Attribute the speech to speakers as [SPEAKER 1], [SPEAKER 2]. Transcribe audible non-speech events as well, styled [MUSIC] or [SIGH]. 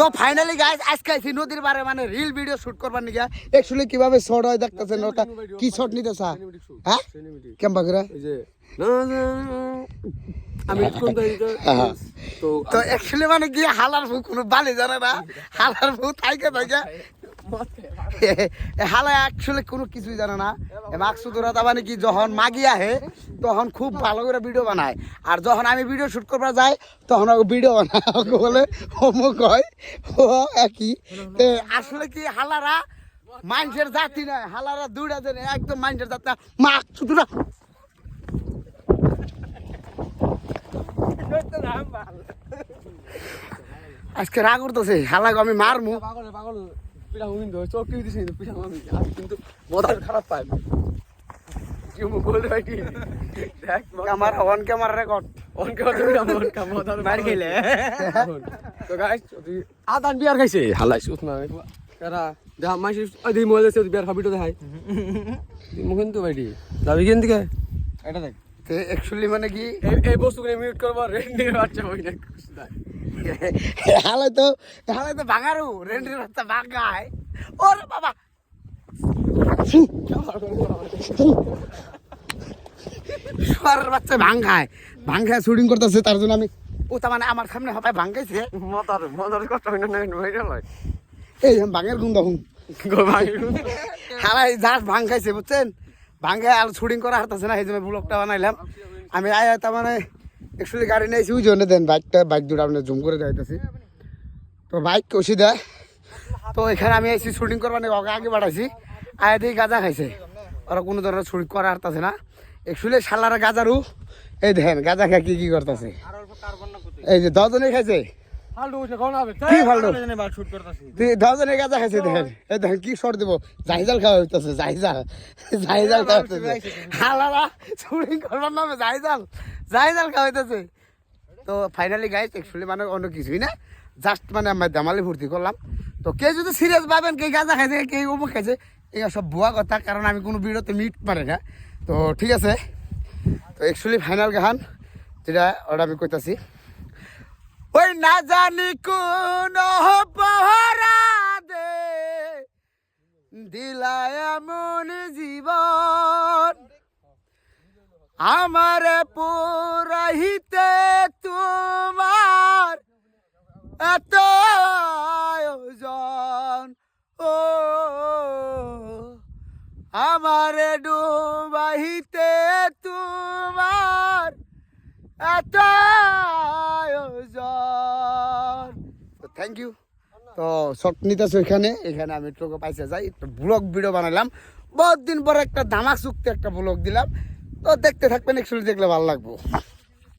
[SPEAKER 1] তো finally guys আজকে আইছি নদীর পারে মানে রিল ভিডিও শুট করবার নিগা একচুয়ালি কীভাবে শর্ট হয় দেখতেছেন? ওটা কি শর্ট নিতে চা হ্যাঁ? কেমবা করে
[SPEAKER 2] এই যে না, না, না, আমি তো
[SPEAKER 1] তো অ্যাকচুয়ালি মানে কি হালার ভূ কোনো বালি জানে না। হালার ভূ থাইকে থাকে। হালা অ্যাকচুয়ালি কোনো কিছুই জানে না। মাকসুদরা তা মানে কি যখন মাগি আহে, তখন খুব ভালো করে ভিডিও বানায়। আর যখন আমি ভিডিও শুট করবার যাই, তখন ভিডিও বানায়। বলে অমুক হয় ও একই। আসলে কি হালারা মানুষের জাতি নয়, হালারা দুইটা দেন একদম মানুষের জাতি না। মাকসুদরা আজকে রাগ করতেছে হালাকে আমি মারমু।
[SPEAKER 2] পিঠা হুমিন ধরে চোখ টিভি দিছি কিন্তু পিঠা হুমিন আমি কিন্তু মজার খারাপ পাই কি বলে ভাই কি? দেখ
[SPEAKER 1] আমার অন ক্যামেরা রেকর্ড
[SPEAKER 2] অন [LAUGHS] মার তো গাইস আদান বিয়ার খাইছে হালাই সুত না কারা? দেখা মাইছি আদি মোবাইল আছে বিয়ার খাবিটো দেখাই [LAUGHS] মুখ কিন্তু ভাইটি যাবি কেন দিকে এটা দেখ।
[SPEAKER 1] অ্যাকচুয়ালি মানে কি?
[SPEAKER 2] এই বস্তুগুলো মিউট করব বাচ্চা হই না।
[SPEAKER 1] হালাই তো হালাই তো ভাঙারু রেন্ডির রাস্তা ভাঙায় ওরে বাবা! সর বাচ্চা ভাঙায় ভাঙায় শুটিং করতেছে তার জন্য আমি ও তার মানে আমার সামনে হবাই ভাঙাইছে
[SPEAKER 2] কষ্ট না হয়ে
[SPEAKER 1] এই আমি ভাঙের গুণ দেখুন হালাই জাস্ট ভাঙ খাইছে বুঝছেন? ভাঙে আর শুটিং করা হারতেছে না, এই জন্য ব্লগটা বানাইলাম। আমি আয় তার মানে একচুয়ালি গাড়ি নিয়েছি, ওই জন্য দেন বাইকটা, বাইক দুটো আপনার জুম করে যাইতেছি। তো বাইক কষি দেয়। তো এখানে আমি এসেছি শুটিং করবার নিয়ে আগে বাড়াইছি। আয় দিয়ে গাঁজা খাইছে। ওরা কোনো ধরনের শুটিং করা হারতেছে না। একচুয়ালি শালারা গাঁজারু। এই দেখেন, গাঁজা খাই কি কি করতেছে। এই যে দশজনে খাইছে। কি ভালো তুই দশজনে গাঁজা খাইছে দেখেন। এই দেখেন কি সর দিব। জাহিজাল খাওয়া হইতেছে জাহিজাল। জাহিজাল খাওয়া হইতেছে। হালারা শুটিং করবার নামে জাহিজাল। জাহিজাল খাওয়া হইতেছে। তো ফাইনালি গাইস অ্যাকচুয়ালি মানে অন্য কিছুই না। জাস্ট মানে আমরা দামালি ভর্তি করলাম। তো কে যদি সিরিয়াস ভাবেন কে গাঁজা খাইছে কে অমুক খাইছে এই সব ভুয়া কথা কারণ আমি কোনো ভিডিওতে মিট পারে না। তো ঠিক আছে। তো অ্যাকচুয়ালি ফাইনাল গান যেটা ওটা আমি কইতাছি। ওই না জানি কোন পহরা দে দিলায় এমন জীবন। আমার পুরাহিতে তোমার এত আয়োজন। ও, আমার ডুবাহিতে তোমার এত থ্যাংক ইউ তো শর্ট নিতেছে এখানে এখানে আমি টোকে পাইছে যাই, একটা ব্লগ ভিডিও বানালাম। বহুত দিন পর একটা ধামাক চুক্তি একটা ব্লগ দিলাম। তো দেখতে থাকবেন একচুয়ালি দেখলে ভালো লাগবো।